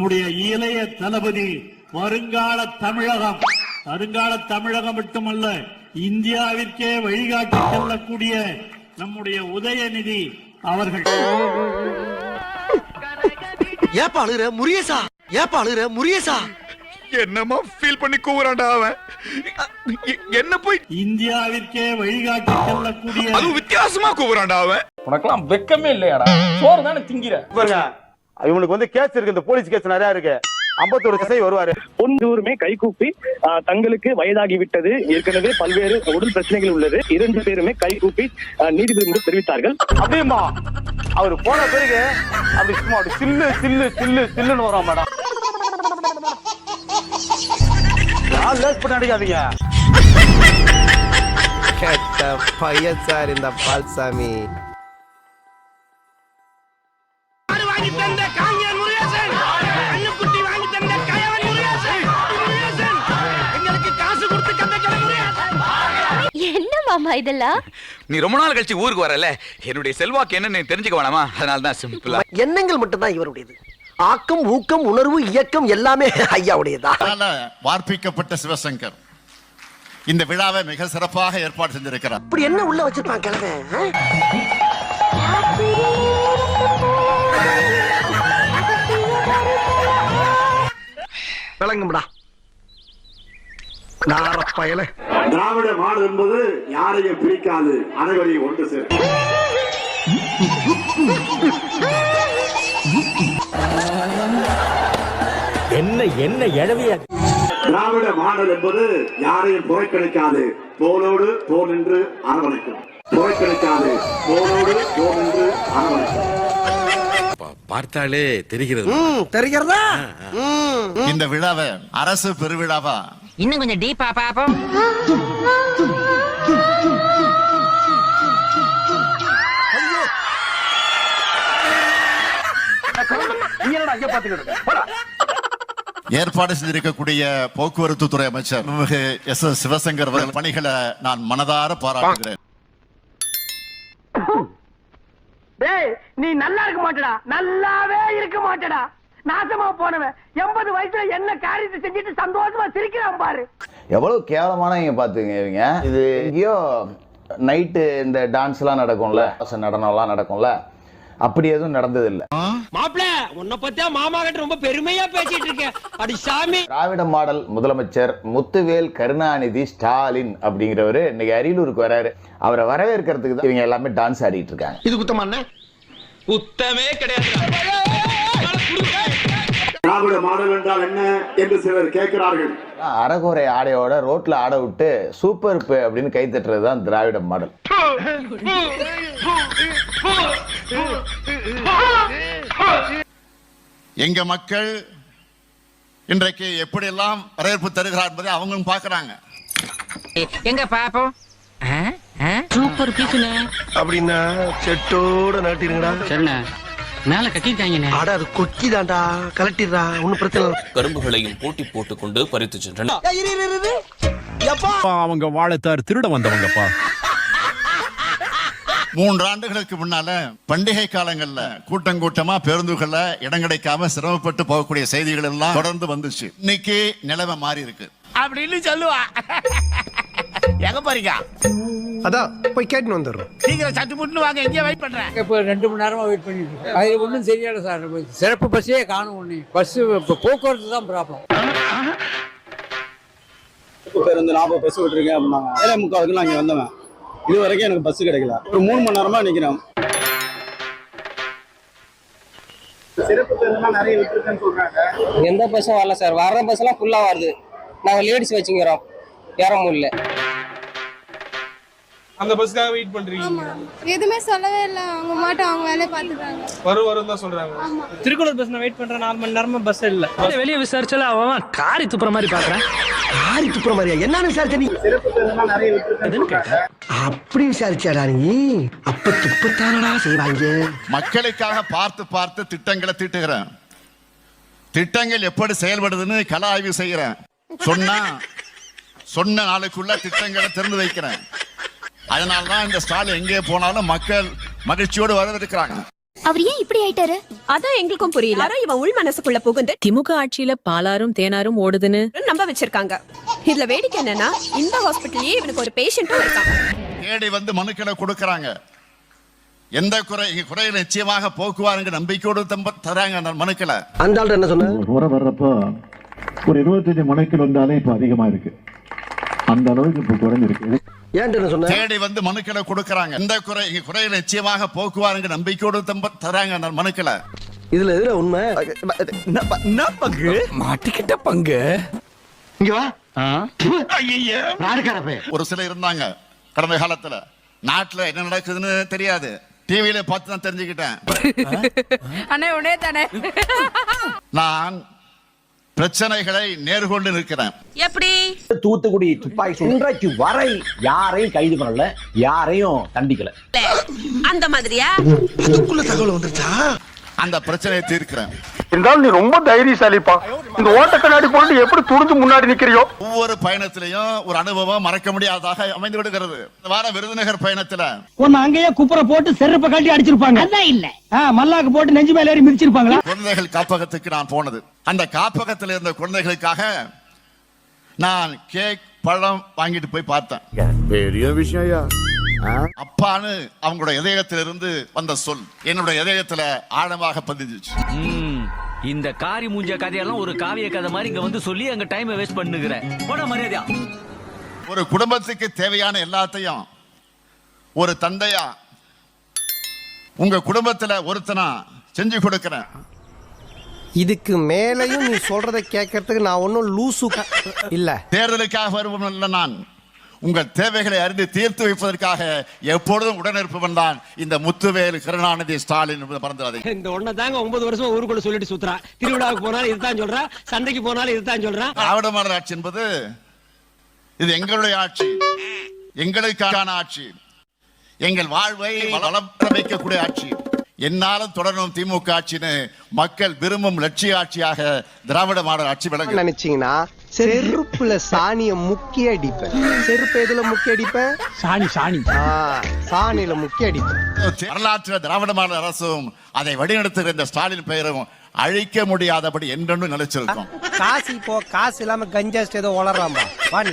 நம்முடைய இளைய தளபதி வருங்கால தமிழகம். வருங்கால தமிழகம் மட்டுமல்ல இந்தியாவிற்கே வழிகாட்டி செல்லக்கூடிய நம்முடைய உதயநிதி அவர்கள். ஏப்பா அழுகுற? முரியசா ஏப்பா அழுகுற? முரியசா என்னமா ஃபீல் பண்ணி கூவுறான்டா அவன். என்ன போய்? இந்தியாவிற்கே வழிகாட்டி செல்லக்கூடிய அதுவும் வித்தியாசமா கூவுறான்டா அவன். உனக்கெல்லாம் வெக்கமே இல்லையாடா? சோறு தானே திங்கிற? பாருங்க இவனுக்கு வந்து கேஸ் இருக்கு இந்த போலீஸ் கேஸ் நிறைய இருக்கு. ஐம்பத்தொரு திசை வருவாரு. ஒன்றுமே கைகூப்பி தங்களுக்கு வயதாகி விட்டது. ஏற்கனவே பல்வேறு உடல் பிரச்சனைகள் உள்ளது. இரண்டு பேருமே கைகூப்பி நீதிபதி முன்பு தெரிவித்தார்கள். அப்படியுமா? அவர் போன பிறகு அப்படி சும்மா அப்படி சில்லு சில்லு சில்லு சில்லுன்னு வரும் மேடம். யார் லேஸ் பண்ண அடிக்காதீங்க. கெட்ட பையன் சார் இந்த பால்சாமி. என்ன மாமா இதெல்லாம்? நீ ரொம்ப நாள் கழிச்சு ஊருக்கு வரல. என்னுடைய செல்வாக்கு என்னன்னு தெரிஞ்சுக்க வேணாமா? அதனால தான் சிம்பிளா எண்ணங்கள் மட்டும்தான் இவருடையது. ஆக்கம் ஊக்கம் உணர்வு இயக்கம் எல்லாமே ஐயாவுடையதா? வார்ப்பிக்கப்பட்ட சிவசங்கர் இந்த விழாவை மிக சிறப்பாக ஏற்பாடு செஞ்சிருக்கிறார். இப்படி என்ன உள்ள வச்சிருப்பான் கிழமை விளங்கும்டா. நாரப்பயல திராவிட மாடல் என்பது யாரையும் பிரிக்காது அனைவரையும் ஒன்று சேரும் என்ன என்ன எழவியா திராவிட மாடல் என்பது யாரையும் புறக்கணிக்காது. தோளோடு தோல் என்று அரவணைக்கும். புறக்கணிக்காது. தோளோடு தோல் என்று அரவணைக்கும். பார்த்தாலே தெரிகிறது? தெரிகிறதா ம் இந்த விழாவை அரசு பெருவிழாவா? இன்னும் கொஞ்சம் டீப்பா பாப்போம். ஏற்பாடு செஞ்சிருக்கக்கூடிய போக்குவரத்து துறை அமைச்சர் எஸ் எஸ் சிவசங்கர் அவர்கள் பணிகளை நான் மனதார பாராட்டுகிறேன். டேய் நீ நல்லா இருக்க மாட்டடா. நல்லாவே இருக்க மாட்டடா. நாசமா போனவன். எண்பது வயசுல என்ன காரியத்தை செஞ்சுட்டு சந்தோஷமா சிரிக்கிறான் பாரு. எவ்வளவு கேவலமானவங்க பாத்துங்க இவங்க. இது எங்கேயோ நைட்டு இந்த டான்ஸ் எல்லாம் நடக்கும்ல. நடனம் எல்லாம் நடக்கும்ல. அப்படி எதுவும் நடந்தது இல்ல மாப்பிள உன்னை பத்தியா மாமா கிட்ட ரொம்ப பெருமையா பேசிட்டு இருக்கேன். அடி சாமி. திராவிட மாடல் முதலமைச்சர் முத்துவேல் கருணாநிதி ஸ்டாலின் அப்படிங்கிறவரு இன்னைக்கு அரியலூருக்கு வராரு. அவரை வரவேற்கிறதுக்கு தான் இவங்க எல்லாமே டான்ஸ் ஆடிட்டு இருக்காங்க. இது குத்தமான குத்தமே கிடையாது. திராவிட மாடல் என்றால் என்ன என்று சிலர் கேட்கிறார்கள். அறகுறை ஆடையோட ரோட்ல ஆட விட்டு சூப்பர் அப்படின்னு கை தட்டுறது தான் திராவிட மாடல். எங்க மக்கள் இன்றைக்கு எப்படியெல்லாம் வரவேற்பு தருகிறார் என்பதை அவங்களும் பார்க்கறாங்க. எங்க பாப்போம்? சூப்பர் பீஸ்ண்ணே அப்படின்னா செட்டோட நாட்டிருங்கடா சரிண்ணே. மேல கட்டிருக்காங்கண்ணே அட அது கொக்கிதான்டா. கலட்டிடுறா ஒன்னும் பிரச்சனை. கரும்புகளையும் போட்டி போட்டுக்கொண்டு பறித்து. எப்பா? அவங்க வாழைத்தார் திருட வந்தவங்கப்பா. மூன்று ஆண்டுகளுக்கு முன்னால பண்டிகை காலங்கள்ல கூட்டம் கூட்டமா பேருந்துகள்ல இடம் கிடைக்காம சிரமப்பட்டு போகக்கூடிய செய்திகள் எல்லாம் தொடர்ந்து வந்துச்சு. இன்னைக்கு நிலைமை மாறி இருக்கு அப்படின்னு சொல்லுவா. எங்க போறீங்க? அதான் போய் கேட்டுன்னு வந்துடுறோம். சீக்கிரம் சட்டு முட்டு வாங்க எங்க வெயிட் பண்றேன். இப்போ ரெண்டு மணி நேரமா வெயிட் பண்ணிட்டு இருக்கேன் அது ஒன்றும் சரியான சார். சிறப்பு பஸ்ஸே காணும் ஒன்று பஸ் இப்போ போக்குவரத்து தான் ப்ராப்ளம் பேருந்து நாற்பது பஸ் விட்டுருக்கேன் அப்படின்னாங்க. ஏழை முக்காவுக்கு நான் இங்கே வந்தவன். இது வரைக்கும் எனக்கு பஸ் கிடைக்கல. ஒரு மூணு மணி நேரமா நிக்கிறேன். எந்த பஸ்ஸும் வரல சார். வர்ற பஸ் எல்லாம் ஃபுல்லா வருது. நாங்க லேடிஸ் வச்சுக்கிறோம். ஏற முடியல. அந்த பஸ்க்காக வெயிட் பண்றீங்க. எதுவுமே சொல்லவே இல்லை. அவங்க மாட்டம் அவங்க வேலையை பார்த்துட்டாங்க வரும் வரும் தான் சொல்றாங்க. திருக்குறள் பஸ் நான் வெயிட் பண்றேன் நாலு மணி நேரமா பஸ் இல்ல. வெளியே விசாரிச்சால அவன் காரி துப்புற மாதிரி பாக்குறேன் ஆரி துப்புற மாதிரியா? என்ன விசாரிச்ச நீ? அப்படி விசாரிச்சாடா நீ? அப்ப துப்பத்தானடா செய்வாங்க. மக்களுக்காக பார்த்து பார்த்து திட்டங்களை தீட்டுகிறேன். திட்டங்கள் எப்படி செயல்படுதுன்னு கல ஆய்வு செய்கிறேன். சொன்னா சொன்ன நாளுக்குள்ள திட்டங்களை திறந்து வைக்கிறேன். அதனால தான் இந்த ஸ்டால் எங்கே போனாலும் மக்கள் மகிழ்ச்சியோடு வரவேற்கிறாங்க. அவர் ஏன் இப்படி ஆயிட்டாரு? அதான் எங்களுக்கும் புரியல. யாரோ இவன் உள் மனசுக்குள்ள புகுந்து திமுக ஆட்சியில பாலாரும் தேனாரும் ஓடுதுன்னு. நம்ப வச்சிருக்காங்க. இதுல வேடிக்கை என்னன்னா இந்த ஹாஸ்பிட்டல்லயே இவனுக்கு ஒரு பேஷண்ட்டும் இருக்கான். தேடி வந்து மனுக்களை கொடுக்கறாங்க. எந்த குறை குறையை நிச்சயமாக போக்குவாருங்க நம்பிக்கையோடு தம்ப தராங்க அந்த மனுக்களை. அந்த ஆள் என்ன சொன்ன முறை வர்றப்போ ஒரு இருபத்தஞ்சு மனைக்கள் வந்தாலே இப்ப அதிகமா இருக்கு. அந்த அளவுக்கு இப்ப குறைஞ்சிருக்கு. தேடி வந்து மனுக்களை கொடுக்கறாங்க. எந்த குறை குறையை நிச்சயமாக போக்குவாருங்க. நம்பிக்கையோடு தம்ப தராங்க அந்த மனுக்களை. இதுல எதுல உண்மை? பங்கு? மாட்டிக்கிட்ட பங்கு. இங்க வா. ஒரு சிலர் இருந்தாங்க கடந்த காலத்துல. நாட்டுல என்ன நடக்குதுன்னு தெரியாது. டிவியில பார்த்து தான் தெரிஞ்சுக்கிட்டேன். அண்ணே உடனே தானே. நான் பிரச்சனைகளை நேர்கொண்டு நிற்கிறேன். எப்படி? தூத்துக்குடி துப்பாக்கி இன்றைக்கு வரை யாரையும் கைது பண்ணல யாரையும் தண்டிக்கல. அந்த மாதிரியா? அந்த பிரச்சனையை தீர்க்கிறேன். இருந்தாலும் நீ ரொம்ப தைரியசாலிப்பா. இந்த ஓட்ட கண்ணாடி போட்டு எப்படி துணிஞ்சு முன்னாடி நிக்கிறியோ? ஒவ்வொரு பயணத்திலையும் ஒரு அனுபவம் மறக்க முடியாததாக அமைந்து விடுகிறது இந்த வார விருதுநகர் பயணத்துல ஒன்னு அங்கேயே குப்புற போட்டு செருப்ப கட்டி அடிச்சிருப்பாங்க. அதான் இல்ல. மல்லாக்கு போட்டு நெஞ்சு மேல ஏறி மிதிச்சிருப்பாங்களா? குழந்தைகள் காப்பகத்துக்கு நான் போனது. அந்த காப்பகத்தில் இருந்த குழந்தைகளுக்காக நான் கேக் பழம் வாங்கிட்டு போய் பார்த்தேன். பெரிய விஷயம் அப்பான்னு அவங்களோட இதயத்திலிருந்து வந்த சொல் என்னோட இதயத்துல ஆழமாக பதிஞ்சிச்சு. இந்த காரி மூஞ்ச கதையெல்லாம் ஒரு காவிய கதை மாதிரி இங்க வந்து சொல்லி அங்க டைம் வேஸ்ட் பண்ணுகிற. போன மரியாதையா. ஒரு குடும்பத்துக்கு தேவையான எல்லாத்தையும் ஒரு தந்தையா உங்க குடும்பத்துல ஒருத்தனா செஞ்சு கொடுக்கிறேன். இதுக்கு மேலையும் நீ சொல்றதை கேட்கறதுக்கு நான் ஒன்னும் லூசு இல்ல. தேர்தலுக்காக வருவன் நான். உங்கள் தேவைகளை அறிந்து தீர்த்து வைப்பதற்காக எப்பொழுதும் உடனிருப்பவன் தான் இந்த முத்துவேல் கருணாநிதி ஸ்டாலின் என்பது மறந்துடாதீங்க. இந்த ஒன்ன தாங்க ஒன்பது வருஷம் ஊருக்குள்ள சொல்லிட்டு சுத்துறா. திருவிழாவுக்கு போனாலும் இதுதான் சொல்றா. சண்டைக்கு போனாலும் இதுதான் சொல்றா. திராவிட மாடல் ஆட்சி என்பது இது எங்களுடைய ஆட்சி. எங்களுக்கான ஆட்சி. எங்கள் வாழ்வை வளர்த்த வைக்கக்கூடிய ஆட்சி. என்னாலும் தொடரும் திமுக ஆட்சின்னு மக்கள் விரும்பும் லட்சிய ஆட்சியாக திராவிட மாடல் ஆட்சி விளங்கும் நினைச்சீங்கன்னா செருப்புல சாணிய முக்கி அடிப்பேன். செருப்பு எதுல முக்கி அடிப்பேன்? சாணி சாணி. சாணியில முக்கி அடிப்பேன். வரலாற்று திராவிட மாடல் அரசும் அதை வழிநடத்துகிற இந்த ஸ்டாலின் பெயரும் அழிக்க முடியாதபடி என்றென்றும் நிலைச்சிருக்கும். காசு இப்போ காசு இல்லாம கஞ்சாஸ்ட் ஏதோ வளர்றாம்பா வாணி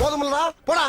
போதுமில்லடா போடா.